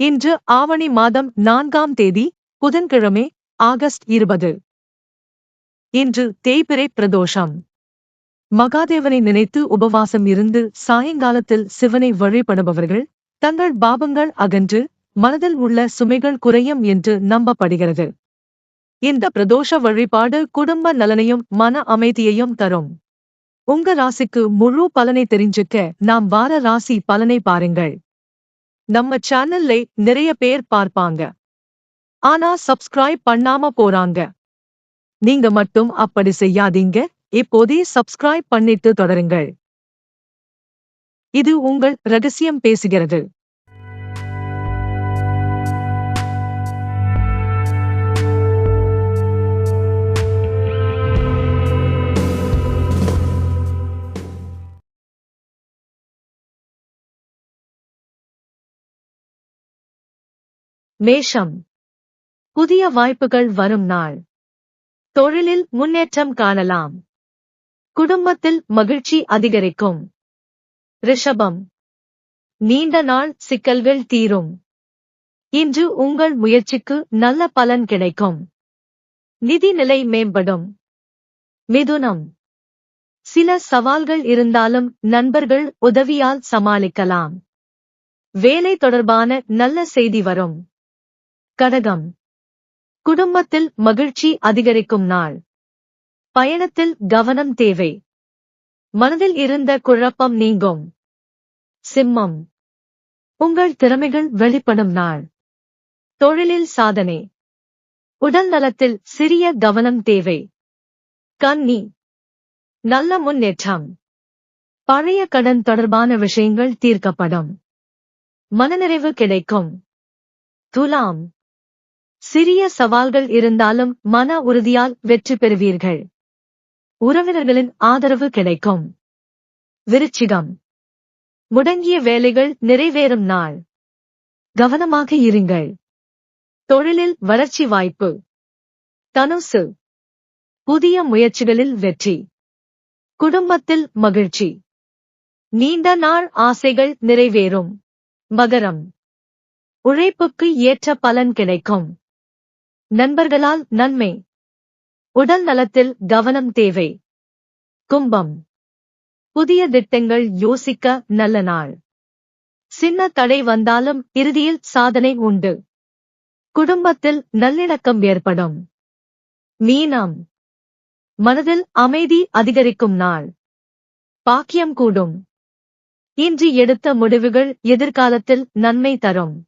இன்று ஆவணி மாதம் நான்காம் தேதி புதன்கிழமை ஆகஸ்ட் இருபது. இன்று தேய்பிரை பிரதோஷம். மகாதேவனை நினைத்து உபவாசம் இருந்து சாயங்காலத்தில் சிவனை வழிபடுபவர்கள் தங்கள் பாபங்கள் அகன்று மனதில் உள்ள சுமைகள் குறையும் என்று நம்பப்படுகிறது. இந்த பிரதோஷ வழிபாடு குடும்ப நலனையும் மன அமைதியையும் தரும். உங்க ராசிக்கு முழு பலனை தெரிஞ்சுக்க நாம் வார ராசி பலனை பாருங்கள். நம்ம சேனல்ல நிறைய பேர் பார்ப்பாங்க. ஆனா சப்ஸ்கிரைப் பண்ணாம போறாங்க. நீங்க மட்டும் அப்படி செய்யாதீங்க. இப்போதே சப்ஸ்கிரைப் பண்ணிட்டு தொடருங்கள். இது உங்கள் ரகசியம் பேசுகிறது. மேஷம். புதிய வாய்ப்புகள் வரும் நாள். தொழிலில் முன்னேற்றம் காணலாம். குடும்பத்தில் மகிழ்ச்சி அதிகரிக்கும். ரிஷபம். நீண்ட நாள் சிக்கல்கள் தீரும். இன்று உங்கள் முயற்சிக்கு நல்ல பலன் கிடைக்கும். நிதி நிலை மேம்படும். மிதுனம். சில சவால்கள் இருந்தாலும் நண்பர்கள் உதவியால் சமாளிக்கலாம். வேலை தொடர்பான நல்ல செய்தி வரும். கடகம். குடும்பத்தில் மகிழ்ச்சி அதிகரிக்கும் நாள். பயணத்தில் கவனம் தேவை. மனதில் இருந்த குழப்பம் நீங்கும். சிம்மம். உங்கள் திறமைகள் வெளிப்படும் நாள். தொழிலில் சாதனை. உடல் நலத்தில் சிறிய கவனம் தேவை. கன்னி. நல்ல முன்னேற்றம். பழைய கடன் தொடர்பான விஷயங்கள் தீர்க்கப்படும். மனநிறைவு கிடைக்கும். துலாம். சிறிய சவால்கள் இருந்தாலும் மன உறுதியால் வெற்றி பெறுவீர்கள். உறவினர்களின் ஆதரவு கிடைக்கும். விருச்சிகம். முடங்கிய வேலைகள் நிறைவேறும் நாள். கவனமாக இருங்கள். தொழிலில் வளர்ச்சி வாய்ப்பு. தனுசு. புதிய முயற்சிகளில் வெற்றி. குடும்பத்தில் மகிழ்ச்சி. நீண்ட நாள் ஆசைகள் நிறைவேறும். மகரம். உழைப்புக்கு ஏற்ற பலன் கிடைக்கும். நண்பர்களால் நன்மை. உடல் நலத்தில் கவனம் தேவை. கும்பம். புதிய திட்டங்கள் யோசிக்க நல்ல நாள். சின்ன தடை வந்தாலும் இறுதியில் சாதனை உண்டு. குடும்பத்தில் நல்லிணக்கம் ஏற்படும். மீனம். மனதில் அமைதி அதிகரிக்கும் நாள். பாக்கியம் கூடும். இன்று எடுத்த முடிவுகள் எதிர்காலத்தில் நன்மை தரும்.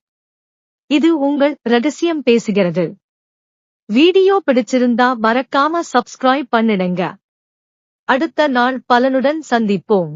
இது உங்கள் ரகசியம் பேசுகிறது. வீடியோ பிடிச்சிருந்தா மறக்காம சப்ஸ்கிரைப் பண்ணிடுங்க. அடுத்த நாள் பலனுடன் சந்திப்போம்.